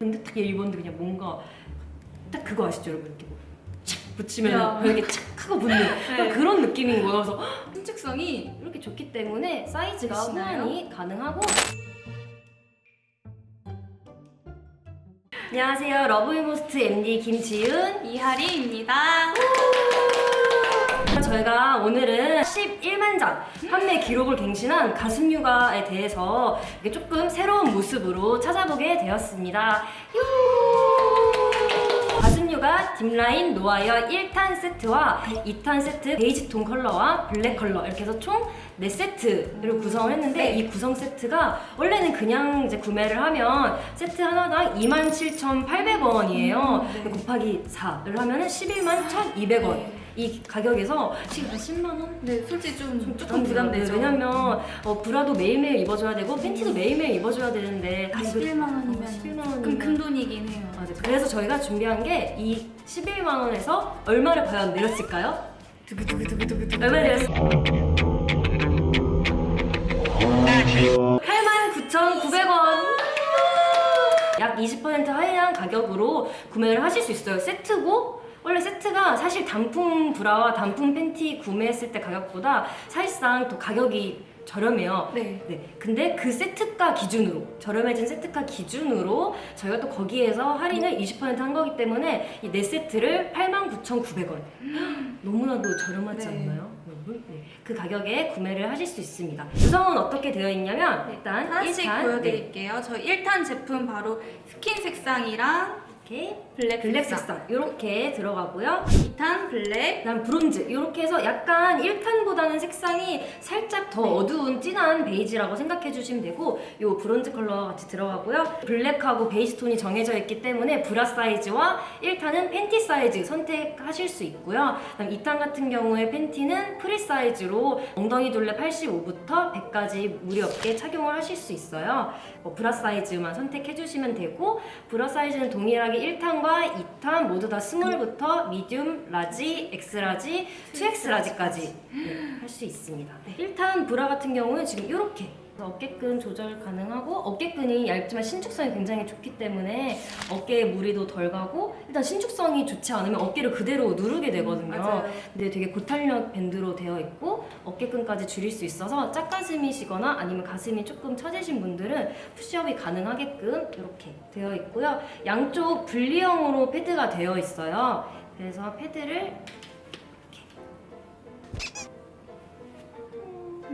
근데 딱얘 입었는데 그냥 뭔가 딱 그거 아시죠 여러분 이렇게 뭐착 붙이면 야. 벽에 착 하고 붙는 딱 그런 느낌인 거예요. 그래서 신축성이 이렇게 좋기 때문에 사이즈가? 호환이 가능하고 안녕하세요 러브이모스트 MD 김지은 이하리입니다. 저희가 오늘은 11만 장 판매 기록을 갱신한 가슴 육아에 대해서 조금 새로운 모습으로 찾아보게 되었습니다. 유! 가슴 육아 딥라인 노아이어 1탄 세트와 2탄 세트 베이지 톤 컬러와 블랙 컬러 이렇게 해서 총 4세트를 구성을 했는데 네. 이 구성 세트가 원래는 그냥 이제 구매를 하면 세트 하나당 27,800원이에요. 음, 네. 곱하기 4를 하면 11만 1,200원. 네. 이 가격에서 지금 한 10만 원? 네, 솔직히 좀, 조금 부담돼요. 부담되죠. 네, 왜냐면 어, 브라도 매일매일 입어줘야 되고 팬티도 매일매일 입어줘야 되는데 아, 이거- 11만 원이면 어, 11만 원이면 조금 큰 돈이긴 해요. 맞아요. 그래서 저희가 준비한 게 이 11만 원에서 얼마를 과연 내렸을까요? 두구두구두구두구. 얼마 내렸을까요? 89,900원. 약 20% 하향 가격으로 구매를 하실 수 있어요. 세트고 원래 세트가 사실 단품 브라와 단품 팬티 구매했을 때 가격보다 사실상 또 가격이 저렴해요. 네. 네. 근데 그 세트가 기준으로 저렴해진 세트가 기준으로 저희가 또 거기에서 할인을 20%한 거기 때문에 이 네 세트를 89,900원. 너무나도 저렴하지 네. 않나요? 여러분? 네. 그 가격에 구매를 하실 수 있습니다. 구성은 어떻게 되어 있냐면 일단 하나씩 1탄 네, 보여드릴게요. 저희 1탄 제품 바로 스킨 색상이랑 이렇게 블랙, 블랙 색상. 이렇게 들어가고요. 2탄 블랙, 그다음 브론즈 이렇게 해서 약간 1탄보다는 색상이 살짝 더 네. 어두운 진한 베이지라고 생각해 주시면 되고 요 브론즈 컬러 같이 들어가고요 블랙하고 베이지 톤이 정해져 있기 때문에 브라 사이즈와 1탄은 팬티 사이즈 선택하실 수 있고요 그다음 2탄 같은 경우에 팬티는 프리 사이즈로 엉덩이 둘레 85부터 100까지 무리 없게 착용을 하실 수 있어요 뭐 브라 사이즈만 선택해 주시면 되고 브라 사이즈는 동일하게 1탄과 2탄 모두 다 스몰부터 미디움, 라지, 엑스라지, 2X라지까지 할 수 있습니다. 1탄 브라 같은 경우는 지금 이렇게 어깨끈 조절 가능하고 어깨끈이 얇지만 신축성이 굉장히 좋기 때문에 어깨에 무리도 덜 가고 일단 신축성이 좋지 않으면 어깨를 그대로 누르게 되거든요. 맞아요. 근데 되게 고탄력 밴드로 되어 있고 어깨끈까지 줄일 수 있어서 짝가슴이시거나 아니면 가슴이 조금 처지신 분들은 푸시업이 가능하게끔 이렇게 되어 있고요. 양쪽 분리형으로 패드가 되어 있어요. 그래서 패드를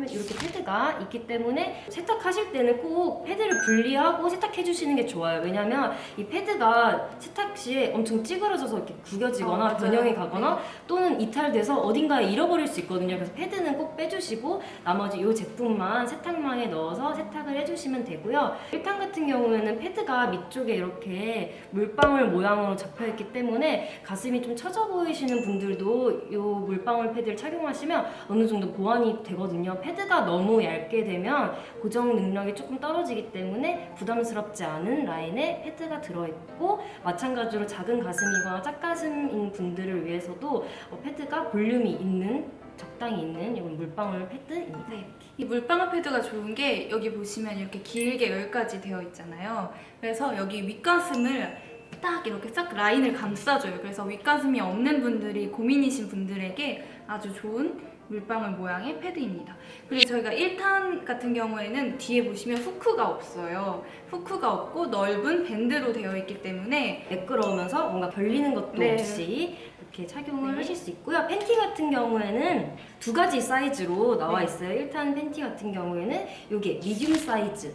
이렇게 패드가 있기 때문에 세탁하실 때는 꼭 패드를 분리하고 세탁해 주시는 게 좋아요. 왜냐면 이 패드가 세탁 시에 엄청 찌그러져서 이렇게 구겨지거나 아. 변형이 가거나 또는 이탈돼서 어딘가에 잃어버릴 수 있거든요. 그래서 패드는 꼭 빼주시고 나머지 이 제품만 세탁망에 넣어서 세탁을 해주시면 되고요. 1탄 같은 경우에는 패드가 밑쪽에 이렇게 물방울 모양으로 잡혀있기 때문에 가슴이 좀 처져 보이시는 분들도 이 물방울 패드를 착용하시면 어느 정도 보완이 되거든요. 패드가 너무 얇게 되면 고정 능력이 조금 떨어지기 때문에 부담스럽지 않은 라인에 패드가 들어있고 마찬가지로 작은 가슴이거나 짝가슴인 분들을 위해서도 어, 패드가 볼륨이 있는 적당히 있는 이런 물방울 패드입니다. 네. 이 물방울 패드가 좋은 게 여기 보시면 이렇게 길게 여기까지 되어 있잖아요. 그래서 여기 윗가슴을 딱 이렇게 싹 라인을 감싸줘요. 그래서 윗가슴이 없는 분들이 고민이신 분들에게 아주 좋은 물방울 모양의 패드입니다. 그리고 저희가 1탄 같은 경우에는 뒤에 보시면 후크가 없어요. 후크가 없고 넓은 밴드로 되어 있기 때문에 매끄러우면서 뭔가 벌리는 것도 네. 없이 이렇게 착용을 네. 하실 수 있고요. 팬티 같은 경우에는 두 가지 사이즈로 나와 네. 있어요. 1탄 팬티 같은 경우에는 이게 미디움 사이즈.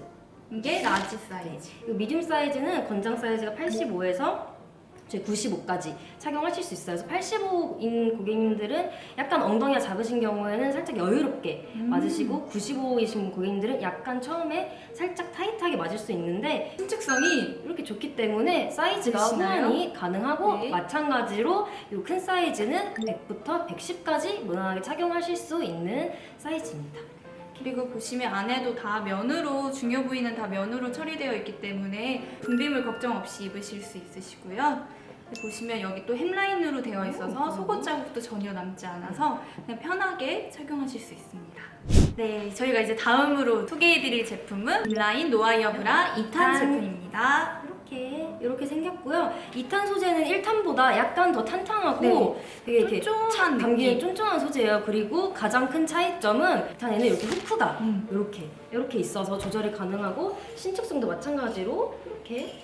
이게 라지 사이즈. 이 미디움 사이즈는 권장 사이즈가 85에서 저희 95까지 착용하실 수 있어요. 그래서 85인 고객님들은 약간 엉덩이가 작으신 경우에는 살짝 여유롭게 음. 맞으시고 95이신 고객님들은 약간 처음에 살짝 타이트하게 맞을 수 있는데 신축성이 이렇게 좋기 때문에 사이즈가? 호환이 가능하고 네. 마찬가지로 이 큰 사이즈는 100부터 110까지 무난하게 착용하실 수 있는 사이즈입니다. 그리고 보시면 안에도 다 면으로 중요 부위는 다 면으로 처리되어 있기 때문에 분비물 걱정 없이 입으실 수 있으시고요. 보시면 여기 또 햄라인으로 되어 있어서 오, 속옷 자국도 전혀 남지 않아서 그냥 편하게 착용하실 수 있습니다. 네, 저희가 이제 다음으로 소개해드릴 제품은 rim라인 노아이어 브라 2탄 이탄. 제품입니다. 이렇게 생겼고요. 2탄 소재는 1탄보다 약간 더 탄탄하고 되게 이렇게 쫀쫀한 감기는 느낌. 쫀쫀한 소재예요. 그리고 가장 큰 차이점은 2탄에는 이렇게 후크가 음. 이렇게 이렇게 있어서 조절이 가능하고 신축성도 마찬가지로 이렇게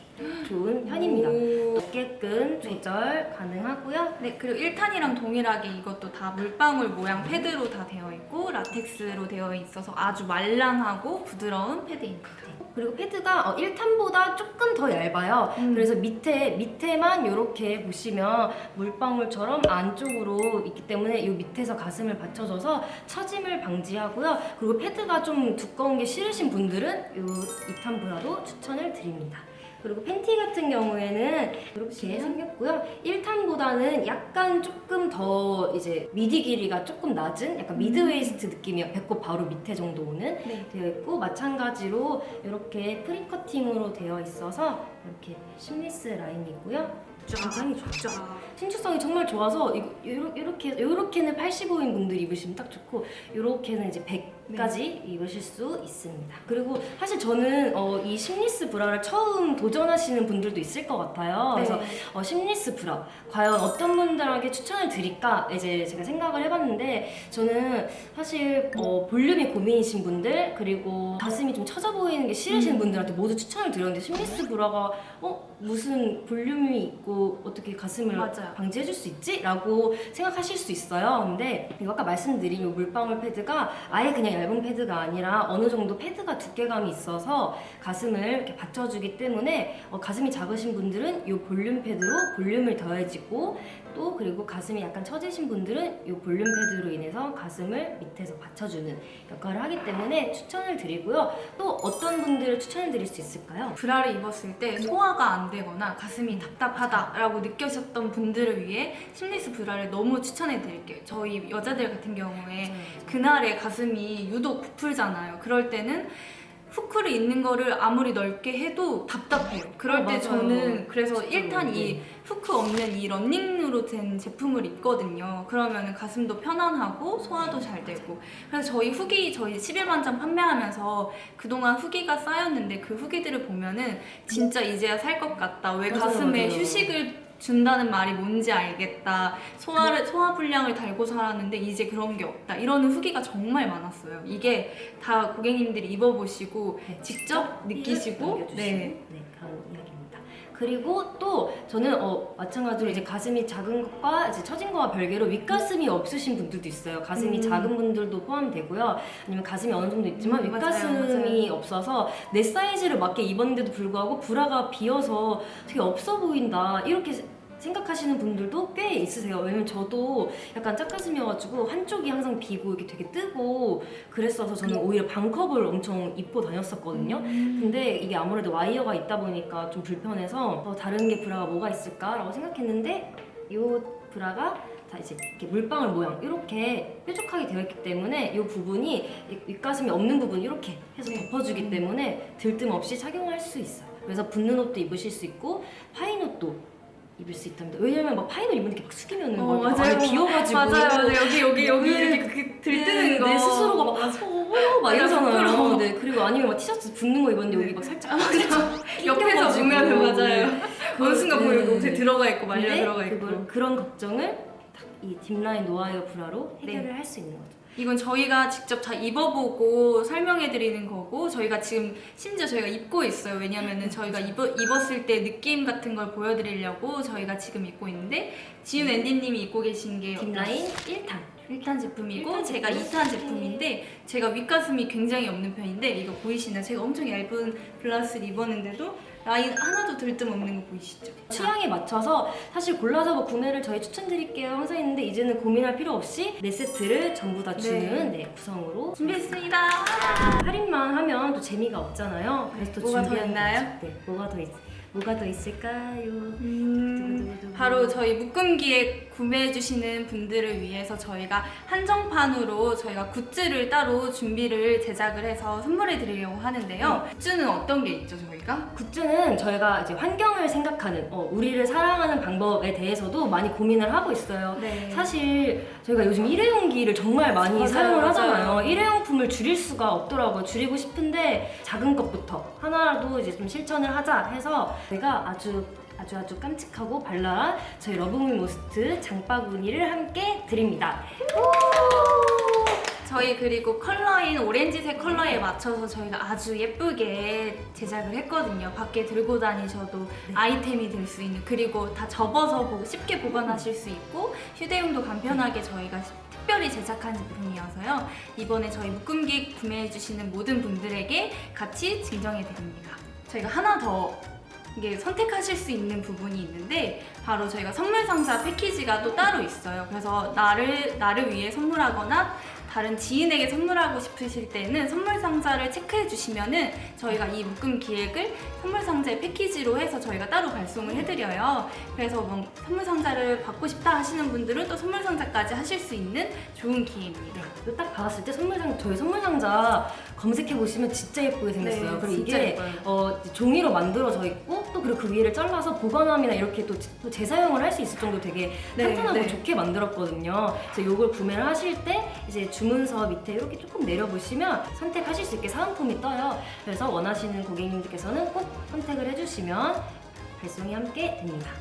좋은 편입니다. 오. 어깨끈 조절 가능하고요. 네, 그리고 1탄이랑 동일하게 이것도 다 물방울 모양 패드로 다 되어 있고 라텍스로 되어 있어서 아주 말랑하고 부드러운 패드입니다. 그리고 패드가 1탄보다 조금 더 얇아요. 음. 그래서 밑에 밑에만 이렇게 보시면 물방울처럼 안쪽으로 있기 때문에 이 밑에서 가슴을 받쳐줘서 처짐을 방지하고요. 그리고 패드가 좀 두꺼운 게 싫으신 분들은 이 2탄 브라도 추천을 드립니다. 그리고 팬티 같은 경우에는 이렇게 생겼고요. 1탄보다는 약간 조금 더 이제 미디 길이가 조금 낮은 약간 미드 웨이스트 느낌이요. 배꼽 바로 밑에 정도 오는 네. 되어 있고 마찬가지로 이렇게 프리 커팅으로 되어 있어서 이렇게 심리스 라인이고요. 굉장히 좋죠. 신축성이 정말 좋아서 이거 요러- 요렇게 요렇게는 85인 분들 입으시면 딱 좋고 요렇게는 이제 100까지 입으실 수 있습니다. 그리고 사실 저는 어, 이 심리스 브라를 처음 도전하시는 분들도 있을 것 같아요. 그래서 네. 어, 심리스 브라 과연 어떤 분들에게 추천을 드릴까 이제 제가 생각을 해봤는데 저는 사실 어, 볼륨이 고민이신 분들 그리고 가슴이 좀 처져 보이는 게 싫으신 음. 분들한테 모두 추천을 드렸는데 심리스 브라가 어 무슨 볼륨이 있고 어떻게 가슴을 맞아요. 방지해줄 수 있지? 라고 생각하실 수 있어요. 근데 아까 말씀드린 이 물방울 패드가 아예 그냥 얇은 패드가 아니라 어느 정도 패드가 두께감이 있어서 가슴을 이렇게 받쳐주기 때문에 어, 가슴이 작으신 분들은 이 볼륨 패드로 볼륨을 더해지고 또 그리고 가슴이 약간 처지신 분들은 이 볼륨 패드로 인해서 가슴을 밑에서 받쳐주는 역할을 하기 때문에 추천을 드리고요. 또 어떤 분들을 추천을 드릴 수 있을까요? 브라를 입었을 때 소화가 안 되거나 가슴이 답답하다라고 느껴졌던 분들 을 위해 심리스 브라를 너무 추천해 드릴게요. 저희 여자들 같은 경우에 그날에 가슴이 유독 부풀잖아요. 그럴 때는 후크를 입는 거를 아무리 넓게 해도 답답해요. 그럴 어, 때 맞아요. 저는 그래서 진짜로, 일단 이 네. 후크 없는 이 런닝으로 된 제품을 입거든요. 그러면 가슴도 편안하고 소화도 잘 되고. 그래서 저희 후기 저희 11만 장 판매하면서 그동안 후기가 쌓였는데 그 후기들을 보면은 진짜 이제야 살 것 같다. 왜 맞아요, 가슴에 맞아요. 휴식을 준다는 말이 뭔지 알겠다. 소화를 소화 불량을 달고 살았는데 이제 그런 게 없다. 이러는 후기가 정말 많았어요. 이게 다 고객님들이 입어보시고 네, 직접 느끼시고 남겨주시는, 네. 네, 그런 이야기입니다. 그리고 또 저는 어, 마찬가지로 이제 가슴이 작은 것과 이제 처진 거와 별개로 윗가슴이 없으신 분들도 있어요. 가슴이 음. 작은 분들도 포함되고요. 아니면 가슴이 어느 정도 있지만 음, 윗가슴이 맞아요, 없어서 내 사이즈를 맞게 입었는데도 불구하고 브라가 비어서 되게 없어 보인다. 이렇게 생각하시는 분들도 꽤 있으세요. 왜냐면 저도 약간 짝가슴이어가지고 한쪽이 항상 비고 이게 되게 뜨고 그랬어서 저는 오히려 반컵을 엄청 입고 다녔었거든요. 음. 근데 이게 아무래도 와이어가 있다 보니까 좀 불편해서 어, 다른 게 브라가 뭐가 있을까라고 생각했는데 이 브라가 다 이제 이렇게 물방울 모양 이렇게 뾰족하게 되어 있기 때문에 이 부분이 이 윗가슴이 없는 부분 이렇게 해서 네. 덮어주기 때문에 들뜸 없이 착용할 수 있어요. 그래서 붙는 옷도 입으실 수 있고 파인 옷도 입을 수 있답니다. 왜냐면 막 파인 옷 입으니까 막 숙이면은 어, 막 맞아요. 안에 비어가지고 맞아요, 맞아요. 여기 여기 여기 네. 이렇게 그 들뜨는 네, 거. 내 스스로가 막 어머 막 맞아, 이러잖아요. 부끄러워. 네 그리고 아니면 막 티셔츠 붙는 거 입었는데 여기 막 살짝 아. 옆에서. 보면 맞아요. 네. 어느 순간 보면 네. 옷에 들어가 있고 말려 근데 들어가 있고. 그걸, 그런 걱정을 딱 이 딥라인 노아이어 브라로 해결을 네. 할수 있는 거죠. 이건 저희가 직접 다 입어보고 설명해 드리는 거고 저희가 지금 심지어 저희가 입고 있어요. 왜냐면은 저희가 입어, 입었을 때 느낌 같은 걸 보여드리려고 저희가 지금 입고 있는데 지윤 앤디님이 입고 계신 게 딥라인 1탄. 1탄 제품이고 일탄 제가 제품. 2탄 제품인데 제가 윗가슴이 굉장히 없는 편인데 이거 보이시나요? 제가 엄청 얇은 블라우스를 입었는데도 라인 하나도 들뜸 없는 거 보이시죠? 취향에 맞춰서 사실 골라잡아 구매를 저희 추천드릴게요 항상 있는데 이제는 고민할 필요 없이 네 세트를 전부 다 주는 네. 구성으로 준비했습니다. 할인만 하면 또 재미가 없잖아요. 그래서 또 뭐가 더 준비한 있나요? 거죠. 네, 뭐가 더 있, 뭐가 더 있을까요? 음, 두구두구두구. 바로 저희 묶음기에 구매해주시는 분들을 위해서 저희가 한정판으로 저희가 굿즈를 따로 준비를 제작을 해서 선물해 드리려고 하는데요. 굿즈는 어떤 게 있죠, 저희가? 굿즈는 저희가 이제 환경을 생각하는 어, 우리를 사랑하는 방법에 대해서도 많이 고민을 하고 있어요. 네. 사실 저희가 요즘 일회용기를 정말 많이 맞아요, 사용을 맞아요. 하잖아요. 일회용품을 줄일 수가 없더라고요. 줄이고 싶은데 작은 것부터 하나라도 이제 좀 실천을 하자 해서 제가 아주 아주 아주 깜찍하고 발랄한 저희 러브미 모스트 장바구니를 함께 드립니다. 저희 그리고 컬러인 오렌지색 컬러에 맞춰서 저희가 아주 예쁘게 제작을 했거든요. 밖에 들고 다니셔도 아이템이 될 수 있는 그리고 다 접어서 보- 쉽게 보관하실 수 있고 휴대용도 간편하게 저희가 특별히 제작한 제품이어서요. 이번에 저희 묶음기 구매해 주시는 모든 분들에게 같이 증정해 드립니다. 저희가 하나 더 이게 선택하실 수 있는 부분이 있는데 바로 저희가 선물 상자 패키지가 또 따로 있어요. 그래서 나를 나를 위해 선물하거나 다른 지인에게 선물하고 싶으실 때는 선물 상자를 체크해 주시면은 저희가 이 묶음 기획을 선물 상자의 패키지로 해서 저희가 따로 발송을 해드려요. 그래서 뭐 선물 상자를 받고 싶다 하시는 분들은 또 선물 상자까지 하실 수 있는 좋은 기회입니다. 이거 딱 봤을 때 선물 상 저희 선물 상자 검색해 보시면 진짜 예쁘게 생겼어요. 네, 그리고 진짜 이게 예뻐요. 어, 종이로 만들어져 있고 또 그리고 그 위를 잘라서 보관함이나 이렇게 또, 또 재사용을 할 수 있을 정도 되게 네, 탄탄하고 네. 좋게 만들었거든요. 그래서 이걸 구매를 하실 때 이제 주문서 밑에 이렇게 조금 내려보시면 선택하실 수 있게 사은품이 떠요. 그래서 원하시는 고객님들께서는 꼭 선택을 해주시면 발송이 함께 됩니다.